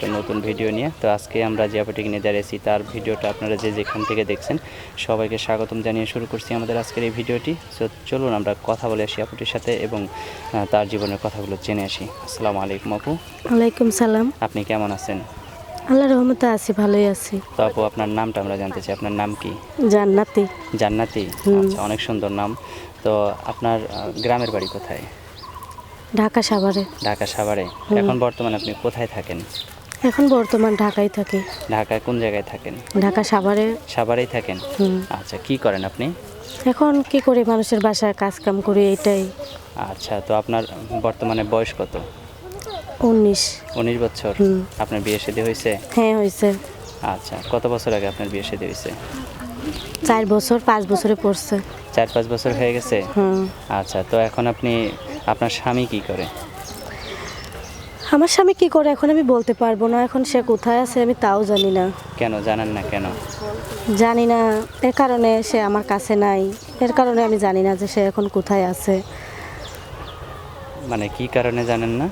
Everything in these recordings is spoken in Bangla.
একটা নতুন ভিডিও নিয়ে। তো আজকে আমরা যে আপুটিকে নিয়ে দাঁড়িয়েছি তার ভিডিওটা আপনারা যে যেখান থেকে দেখছেন সবাইকে স্বাগতম জানিয়ে শুরু করছি আমাদের আজকের এই ভিডিওটি। তো চলুন আমরা কথা বলে আসি আপুটির সাথে এবং তার জীবনের কথাগুলো জেনে আসি। আসসালামু আলাইকুম আপু। ওয়ালাইকুম সালাম। আপনি কেমন আছেন? আল্লাহ রহমতে আছি ভালোই আছি। তো আপু আপনার নামটা আমরা জানতে চাই। আপনার নাম কি? জান্নাতি। জান্নাতি? আচ্ছা অনেক সুন্দর নাম। তো আপনার গ্রামের বাড়ি কোথায়? ঢাকা সাভারে। ঢাকা সাভারে। এখন বর্তমানে আপনি কোথায় থাকেন? এখন বর্তমান ঢাকায় থাকি। ঢাকায় কোন জায়গায় থাকেন? ঢাকা সাভারে। সাভারেই থাকেন? আচ্ছা কি করেন আপনি? এখন কি করি মানুষের বাসায় কাজ কাম করি এটাই। আচ্ছা তো আপনার বর্তমানে বয়স কত? উনিশ। উনিশ বছর। আপনার বিয়ে শাদী হয়েছে? হ্যাঁ হয়েছে। আচ্ছা কত বছর আগে আপনার বিয়ে শাদী হয়েছে? চার বছর পাঁচ বছরে পড়ছে। চার পাঁচ বছর হয়ে গেছে? আচ্ছা তো এখন আপনি আপনার স্বামী কি করে? আমার স্বামী কি করে? এখন আমি বলতে পারব না। এখন সে কোথায় আছে আমি তাও জানি না। কেন? জানেন না কেন? জানি না। এর কারণে সে আমার কাছে নাই। এর কারণে আমি জানি না যে সে এখন কোথায় আছে। মানে কি কারণে জানেন না?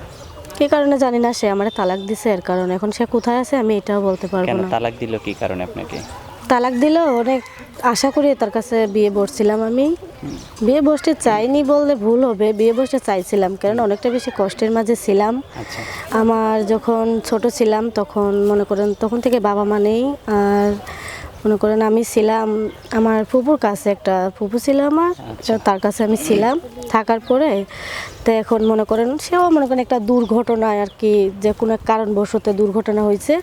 কি কারণে জানি না। সে আমার তালাক দিছে এর কারণে। এখন সে কোথায় আছে আমি এটাও বলতে পারব না। তালাক দিল কি কারণে আপনাকে? তালাক দিল অনেক আশা করি তার কাছে বিয়ে বসছিলাম আমি। বিয়ে বসতে চাইনি বললে ভুল হবে বিয়ে বসতে চাইছিলাম কারণ অনেকটা বেশি কষ্টের মাঝে ছিলাম। আচ্ছা। আমার যখন ছোট ছিলাম তখন মনে করেন তখন থেকে বাবা মা নেই আর মনে করেন আমি ছিলাম আমার ফুপুর কাছে একটা ফুপু ছিল আমার আচ্ছা। তার কাছে আমি ছিলাম। থাকার পরে তো এখন মনে করেন সেও মনে করেন একটা দুর্ঘটনায় আর কি যে কোনো এক কারণবশত দুর্ঘটনা হয়েছে।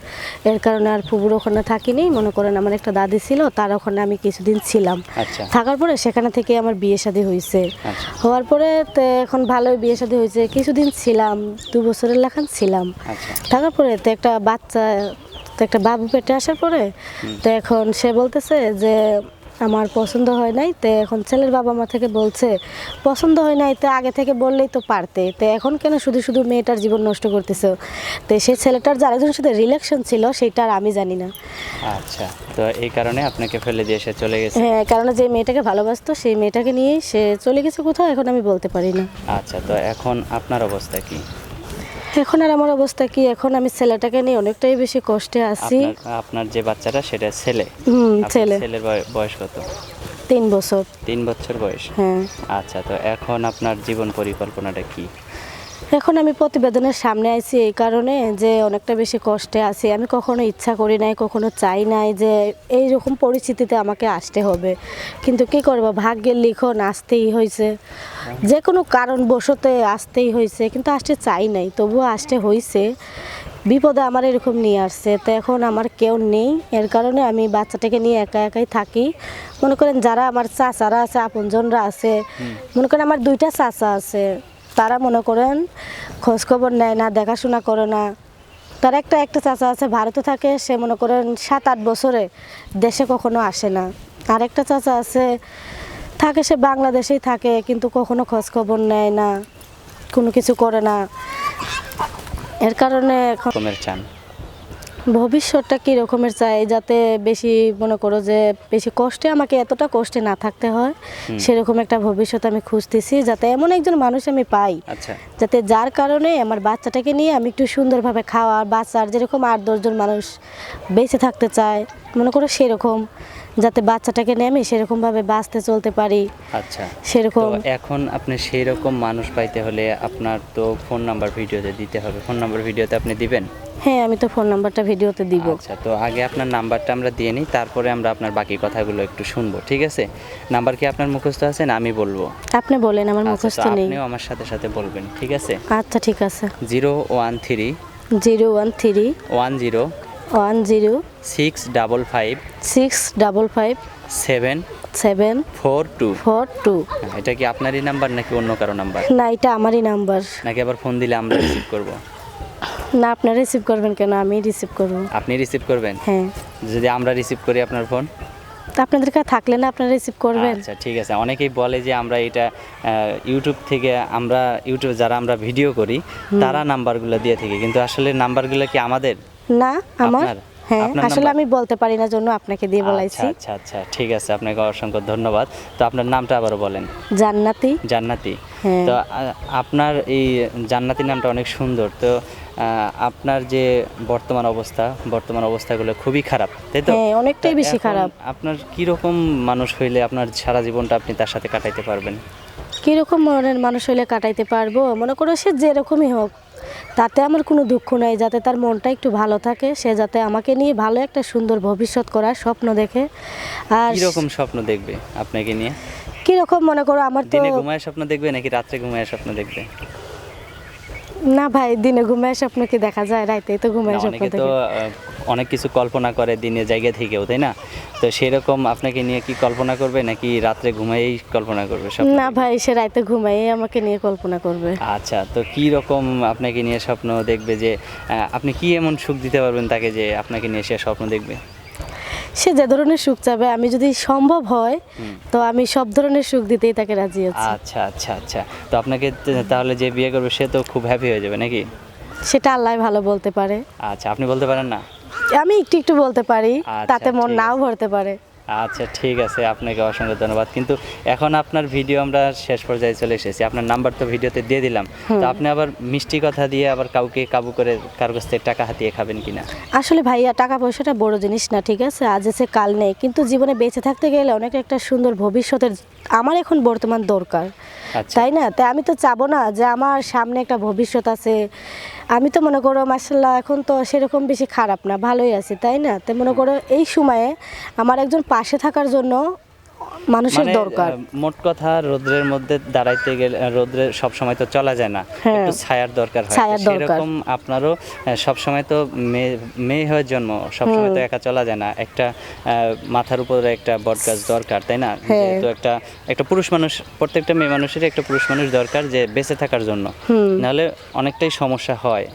এর কারণে আর ফুপুর ওখানে থাকিনি। মনে করেন আমার একটা দাদি ছিল তার ওখানে আমি কিছুদিন ছিলাম। আচ্ছা। থাকার পরে সেখানে থেকে আমার বিয়ে শাদী হয়েছে। আচ্ছা। হওয়ার পরে তো এখন ভালোই বিয়ে শাদী হয়েছে। কিছুদিন ছিলাম দু বছরের লেখান ছিলাম। থাকার পরে তো একটা বাচ্চা তো একটা বাবু পেটে আসার পরে তো এখন সে বলতেছে যে আমার পছন্দ হয় নাই। তো এখন ছেলের বাবা মা থেকে বলছে পছন্দ হয় নাই। তো আগে থেকে বললেই তো পারতে। তো এখন কেন শুধু শুধু মেয়েটার জীবন নষ্ট করতেছে? তো সেই ছেলেটার যার সাথে রিলেকশন ছিল সেটা আর আমি জানি না। আচ্ছা তো এই কারণে আপনাকে ফেলে দিয়ে সে চলে গেছে? হ্যাঁ কারণ যে মেয়েটাকে ভালোবাসতো সেই মেয়েটাকে নিয়েই সে চলে গেছে কোথাও এখন আমি বলতে পারি না। আচ্ছা তো এখন আপনার অবস্থা কি? এখন আর আমার অবস্থা কি? এখন আমি ছেলেটাকে নিয়ে অনেকটাই বেশি কষ্টে আছি। আপনার যে বাচ্চাটা সেটা ছেলে? হুম ছেলে। ছেলের বয়- বয়স কত? তিন বছর। তিন বছর বয়স? হ্যাঁ। আচ্ছা তো এখন আপনার জীবন পরিকল্পনাটা কি? এখন আমি প্রতিবেদনের সামনে আইছি এই কারণে যে অনেকটা বেশি কষ্টে আছি। আমি কখনো ইচ্ছা করি নাই, কখনো চাই নাই যে এই রকম পরিস্থিতিতে আমাকে আসতে হবে। কিন্তু কি করব? ভাগ্যের লিখন আসতেই হয়েছে যে কোনো কারণবশতে আসতেই হয়েছে কিন্তু আসতে চাই নাই, তবুও আসতে হয়েছে বিপদে আমার এরকম নিয়ে আসছে, তো এখন আমার কেউ নেই। এর কারণে আমি বাচ্চাটাকে নিয়ে একা একাই থাকি। মনে করেন যারা আমার চাচারা আছে, আপনজনরা আছে, মনে করেন আমার দুইটা চাচা আছে। তারা মনে করেন খোঁজখবর নেয় না, দেখাশোনা করে না। তার একটা একটা চাচা আছে, ভারতে থাকে, সে মনে করেন সাত, আট বছরে দেশে কখনো আসে না। আর একটা চাচা আছে, থাকে সে বাংলাদেশেই থাকে, কিন্তু কখনো খোঁজখবর নেয় না, কোনো কিছু করে না। এর কারণে এখন চান। ভবিষ্যৎটা কী রকমের চাই? যাতে বেশি মনে করো যে বেশি কষ্টে আমাকে এতটা কষ্টে না থাকতে হয় সেরকম একটা ভবিষ্যৎ আমি খুঁজতেছি যাতে এমন একজন মানুষ আমি পাই। আচ্ছা। যাতে যার কারণে আমার বাচ্চাটাকে নিয়ে আমি একটু সুন্দরভাবে খাওয়া বাচ্চার যেরকম আট দশজন মানুষ বেঁচে থাকতে চায় মনে করো সেরকম যাতে বাচ্চাটাকে নিয়ে আমি সেরকমভাবে বাঁচতে চলতে পারি। আচ্ছা সেরকম। এখন আপনি সেই রকম মানুষ পাইতে হলে আপনার তো ফোন নাম্বার ভিডিওতে দিতে হবে। ফোন নাম্বার ভিডিওতে আপনি দিবেন? হ্যাঁ আমি তো ফোন নাম্বারটা ভিডিওতে দিব। আচ্ছা তো আগে আপনার নাম্বারটা আমরা দিয়ে নিই তারপরে আমরা আপনার বাকি কথাগুলো একটু শুনব ঠিক আছে? নাম্বার কি আপনার মুখস্থ আছে না আমি বলব? আপনি বলেন আমার আচ্ছা মুখস্থ নেই। আপনিও আমার সাথে সাথে বলবেন ঠিক আছে? আচ্ছা ঠিক আছে। Zero one three zero one three one zero one zero six double five six double five seven seven four two four two এটা কি আপনারই নাম্বার নাকি অন্য কারও নাম্বার? না এটা আমারই নাম্বার। নাকি আবার ফোন দিলে আমরা রিসিভ করব? না আপনার রিসিভ করবেন কেন? আমি রিসিভ করব। আপনি রিসিভ করবেন? হ্যাঁ। যদি আমরা রিসিভ করি আপনার ফোন? তা আপনাদের কাছে থাকলে না আপনারা রিসিভ করবেন। আচ্ছা ঠিক আছে। অনেকেই বলে যে আমরা এটা ইউটিউব থেকে আমরা ইউটিউব যারা আমরা ভিডিও করি তারা নাম্বারগুলো দিয়ে থাকি। কিন্তু আসলে নাম্বারগুলো কি আমাদের? না আমার? আপনার হ্যাঁ আসলে আমি বলতে পারি না জন্য আপনাকে দিয়ে বলাইছি আচ্ছা আচ্ছা আচ্ছা ঠিক আছে আপনাকে অসংখ্য ধন্যবাদ। তো আপনার নামটা আবারও বলেন। জান্নাতি। জান্নাতি। হ্যাঁ। তো আপনার এই জান্নাতি নামটা অনেক সুন্দর। তো আপনার যে বর্তমান অবস্থা বর্তমান অবস্থাগুলো খুবই খারাপ তাই তো? হ্যাঁ, অনেকটাই বেশি খারাপ। আপনার কি রকম মানুষ হইলে আপনার সারা জীবনটা আপনি তার সাথে কাটাইতে পারবেন? কীরকম মনের মানুষ হইলে কাটাইতে পারব? মনে করো সে যেরকমই হোক তাতে আমার কোনো দুঃখ নাই যাতে তার মনটা একটু ভালো থাকে সে যাতে আমাকে নিয়ে ভালো একটা সুন্দর ভবিষ্যৎ করার স্বপ্ন দেখে। আর কীরকম স্বপ্ন দেখবে আপনাকে নিয়ে? কীরকম মনে করো আমার তো দিনে ঘুমায় স্বপ্ন দেখবে নাকি রাত্রে ঘুমায় স্বপ্ন দেখবে? না ভাই দিনে ঘুমায় স্বপ্ন কি দেখা যায়? রাইতে তো ঘুমায় স্বপ্ন অনেকে তো অনেক কিছু কল্পনা করে দিনে জায়গা থেকেও তাই না? তো সেরকম আপনাকে নিয়ে কি কল্পনা করবে নাকি রাত্রে ঘুমাইয়েই কল্পনা করবে স্বপ্ন না ভাই সে রাইতে ঘুমাই আমাকে নিয়ে কল্পনা করবে। আচ্ছা তো কি রকম আপনাকে নিয়ে স্বপ্ন দেখবে যে আপনি কি এমন সুখ দিতে পারবেন তাকে যে আপনাকে নিয়ে সে স্বপ্ন দেখবে? সে যে ধরনের সুখ চাবে আমি যদি সম্ভব হয় তো আমি সব ধরনের সুখ দিতেই তাকে রাজি আছি। আচ্ছা আচ্ছা আচ্ছা। তো আপনাকে তাহলে যে বিয়ে করবে সে তো খুব হ্যাপি হয়ে যাবে নাকি? সেটা আল্লাহ ভালো বলতে পারে। আচ্ছা আপনি বলতে পারেন না? আমি একটু একটু বলতে পারি আচ্ছা, তাতে মন নাও ভরতে পারে। আচ্ছা ঠিক আছে আপনাকে অসংখ্য ধন্যবাদ। কিন্তু এখন আপনার ভিডিও আমরা শেষ পর্যায়ে চলে এসেছি। আপনার নাম্বার তো ভিডিওতে দিয়ে দিলাম। তো আপনি আবার মিষ্টি কথা দিয়ে আবার কাউকে কাবু করে কার কাছ থেকে টাকা হাতিয়ে খাবেন কিনা? আসলে ভাইয়া টাকা পয়সাটা বড় জিনিস না ঠিক আছে? আজ আছে কাল নেই। কিন্তু জীবনে বেঁচে থাকতে গেলে অনেক একটা সুন্দর ভবিষ্যতের আমার এখন বর্তমান দরকার। আচ্ছা। তাই না? তাই আমি তো চাবো না যে আমার সামনে একটা ভবিষ্যৎ আছে। আমি তো মনে করো মার্শাল্লাহ এখন তো সেরকম বেশি খারাপ না, ভালোই আছি, তাই না? তো মনে করো, এই সময়ে আমার একজন পাশে থাকার জন্য মানুষের মানে দরকার। মোট কথা রোদ্রের মধ্যে দাঁড়াইতে গেলে রোদ্রে সব সময় তো চলা যায় না। হ্যাঁ। একটু ছায়ার দরকার হয়। সেরকম আপনারও সব সময় তো মেয়ে হওয়ার জন্ম সব সময় তো একা চলা যায় না। একটা মাথার উপরে একটা বটগাছ দরকার তাই না? হ্যাঁ। যেহেতু একটা একটা পুরুষ মানুষ প্রত্যেকটা মেয়ে মানুষেরই একটা পুরুষ মানুষ দরকার যে বেঁচে থাকার জন্য। নাহলে অনেকটাই সমস্যা হয়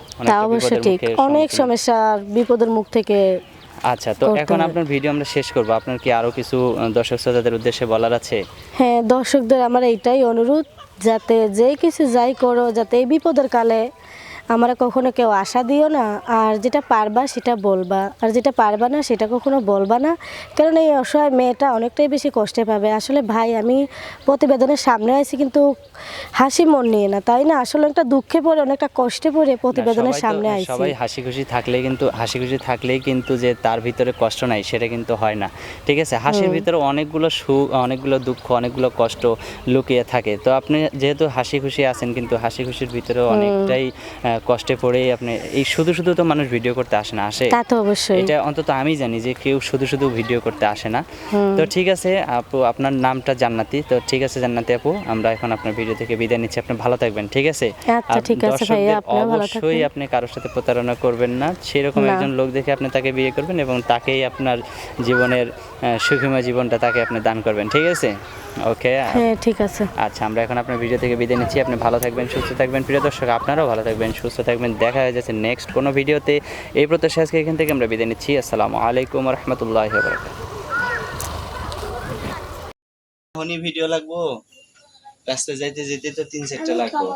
অনেক সমস্যা বিপদের মুখ থেকে আচ্ছা তো এখন আপনার ভিডিও আমরা শেষ করব। আপনার কি আরও কিছু দর্শক শ্রোতাদের উদ্দেশ্যে বলার আছে? হ্যাঁ দর্শকদের আমার এটাই অনুরোধ যাতে যে কিছু যাই করো যাতে এই বিপদের কালে আমরা কখনো কেউ আশা দিও না আর যেটা পারবা সেটা বলবা আর যেটা পারবা না সেটা কখনো বলবা না। কারণ এই অসহায় মেয়েটা অনেকটাই বেশি কষ্টে পাবে। আসলে ভাই আমি প্রতিবেদনের সামনে আছি কিন্তু হাসি মন নিয়ে না তাই না? আসলে একটা দুঃখে পড়ে অনেকটা কষ্টে পড়ে প্রতিবেদনের সামনে আইছি সবাই হাসি খুশি থাকলে কিন্তু হাসি খুশি থাকলেই কিন্তু যে তার ভিতরে কষ্ট নাই সেটা কিন্তু হয় না। ঠিক আছে? হাসির ভিতরে অনেকগুলো সুখ অনেকগুলো দুঃখ অনেকগুলো কষ্ট লুকিয়ে থাকে। তো আপনি যেহেতু হাসি খুশি আছেন কিন্তু হাসি খুশির ভিতরে অনেকটাই কষ্টে পড়েই আপনি এই শুধু শুধু তো মানুষ ভিডিও করতে আসে না আসে। তা তো অবশ্যই। এটা অন্তত আমি জানি যে কেউ শুধু শুধু ভিডিও করতে আসে না। তো ঠিক আছে আপু আপনার নামটা জান্নাতি। তো ঠিক আছে জান্নাতি আপু আমরা এখন আপনার ভিডিও থেকে বিদায় নিচ্ছি। আপনি ভালো থাকবেন ঠিক আছে? আচ্ছা, ঠিক আছে দর্শকদের আপনিও ভালো অবশ্যই আপনি কারোর সাথে প্রতারণা করবেন না। সেরকম একজন লোক দেখে আপনি তাকে বিয়ে করবেন এবং তাকেই আপনার জীবনের সুখময় জীবনটা তাকে আপনি দান করবেন ঠিক আছে? ওকে হ্যাঁ ঠিক আছে। আচ্ছা আমরা এখন আপনার ভিডিও থেকে বিদায় নিচ্ছি। আপনি ভালো থাকবেন সুস্থ থাকবেন। প্রিয় দর্শক আপনারাও ভালো থাকবেন সুস্থ থাকবেন। দেখা হয়ে যাচ্ছে নেক্সট কোনো ভিডিওতে এই প্রত্যাশা আজকে এখান থেকে আমরা বিদায় নিচ্ছি। আসসালামু আলাইকুম রহমতুল্লাহ এখনই ভিডিও লাগবো। রাস্তায় যাইতে যেতে তো তিন চারটা লাগবো।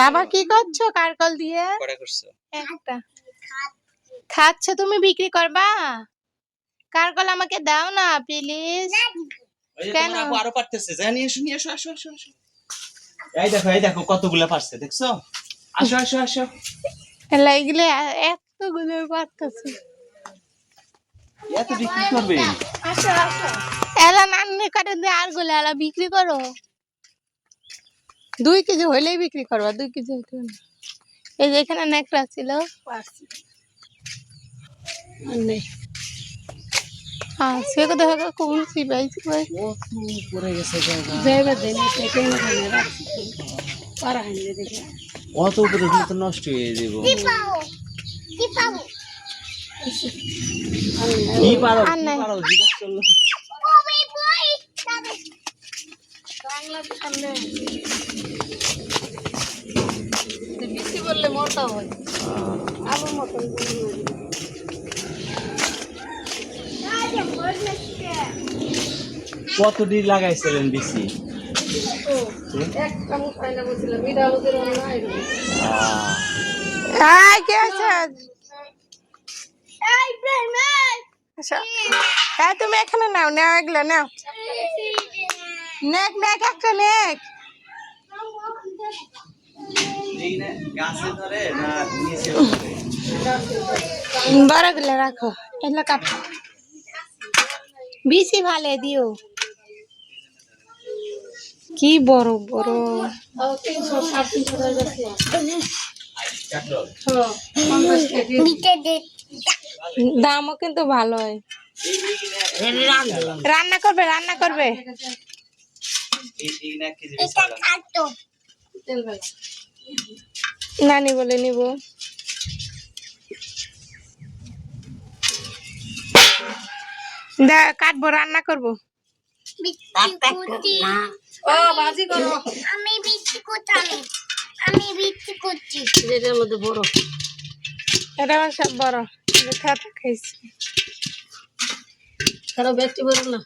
বাবা কি করছ কারকল দিয়ে? কটা করছ? একটা খাচ্ছ তুমি বিক্রি করবা? কারকল আমাকে দাও না প্লিজ কেন? আরও পারতেছে। নিয়ে এসো নিয়ে এসো আসো আসো আসো। এই দেখো এই দেখো কতগুলা পারছে দেখছ? আসো আসো আসো। লাগলে এতগুলো পারতেছে। এত বিক্রি করবে? আসো আসো। এলা নান্নে কাটে দিয়ে আরগুলো এলা বিক্রি করো। দুই কেজি হইলেই বিক্রি করবা দুই কেজি হইতে হবে এই যে এখানে নেকড়া ছিল। হ্যাঁ সে কথা হবে কোন সিবাইছি ভাই পড়ে গেছে অত উপরে দিলে তো নষ্ট হয়ে যাব। কি পারো? আর কি নাই। পারো? জিজ্ঞেস করল। বেশি বললে মোটা হয়। আবার মোটা কত ডির লাগাইছিলেন আছে? আচ্ছা। হ্যাঁ তুমি এখানে নাও নাও এগুলো নাও। নেক নেক একটা নেক। ধরে না রাখো এগুলো কাটো। বেশি ভালো দিও। কি বড় বড়। দামও কিন্তু ভালোই রান্না করবে রান্না করবে। নানি বলে নিব। কাটবো রান্না করব। ও ভাজি করব আমি বিক্রি করছি আমি বিক্রি করছি এটার মধ্যে বড়। এটা আমার সব বড়। খাতা খাইছি। বড় না।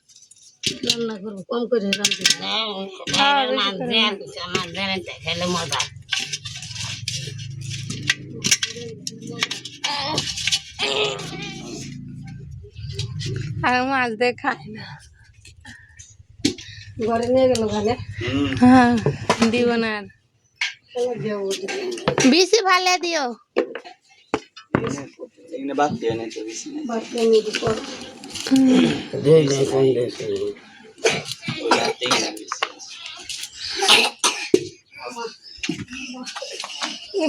রান্না করব কম করে রান্না হ্যাঁ, আর মাছ দিয়ে খাই না। ঘরে নিয়ে গেল ঘরে? হ্যাঁ দিব না আর। বেশি ভালো দিও।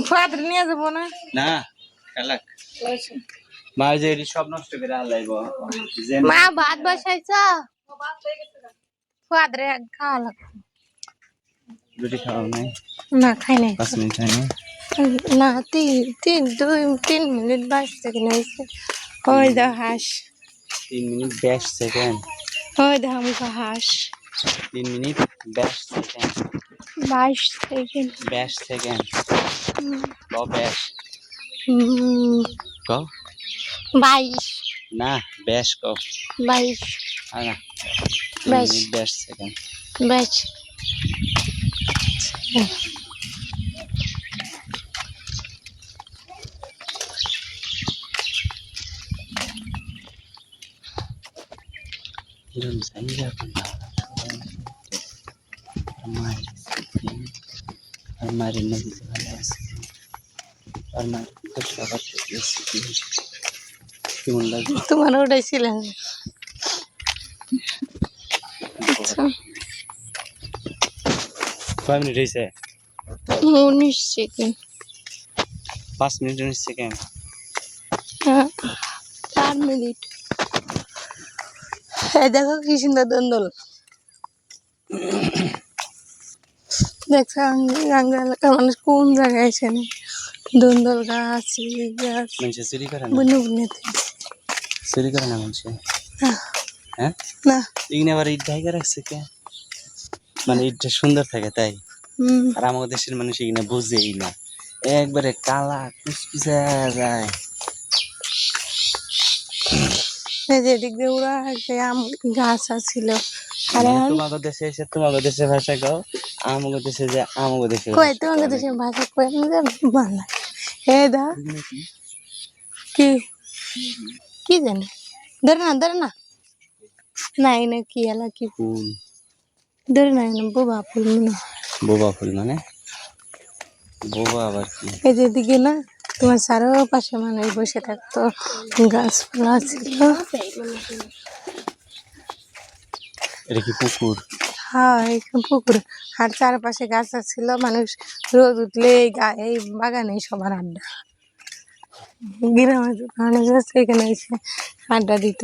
না নিয়ে যাব না? না খালাক। মা যে এটি সব নষ্ট করে হালাইব মা ভাত বসাইছ? ফাদ্রে খাওয়া লাগবে। রুটি খাওয়া নাই। না খাই নাই। পাঁচ মিনিট হয় না তিন তিন দুই তিন মিনিট বাজতে কিনা ওই দা হাঁস। তিন মিনিট বিশ সেকেন্ড। ওই দা আমাকে হাঁস। তিন মিনিট বিশ সেকেন্ড। বাইশ সেকেন্ড। বিশ সেকেন্ড। বিশ হুম, ক? বাইশ না বেশ ক বাইশ আর না বেশ। বিশ সেকেন্ড বাইশ 이런 생각은 আমার আমার নদী ভালো আছে আমার খুব সবার কেমন লাগে তোমার উঠাইছিল কয় মিনিট হয়েছে উনিশ সেকেন্ড পাঁচ মিনিট উনিশ সেকেন্ড হ্যাঁ, চার মিনিট। এই দেখো কি সুন্দর দন্দল। দেখছ গাঙ্গ এলাকার মানুষ কোন জায়গায় এসে দন্দল গাছ গাছ। বুনে বুনে চুরি করে না মানুষে হ্যাঁ? না। এখানে আবার ইট ঢাইকা রাখছে কে? মানে ইটটা সুন্দর থাকে তাই? আর আমাদের দেশের মানুষ এখানে বুঝেই না। একবারে কালা কুচকুচে যায়। যে দিয়ে ওরা আম গাছ আছিল। আর তোমাদের দেশে এসে তোমাদের দেশের ভাষা কও। আমাদের দেশে যে আমাদের দেশে কই তোমাকে দেশে ভাষা কই? আমি বাংলা এ দা কি? কি জানে? ধরে না ধরে না। নাই না কি এলা কি? ফুল। ধরে নাই না বোবা ফুল মনে বোবা ফুল মানে? বোবা আবার কি? এই যে দিকে না তোমার চারপাশে মানুষ বসে থাকতো গাছপালা ছিল। এটা কি পুকুর? হ্যাঁ এখানে পুকুর। আর চারপাশে গাছ ছিল মানুষ রোদ উঠলে এই বাগানে সবার আড্ডা। গ্রামে দোকান আছে এখানে এসে আড্ডা দিত।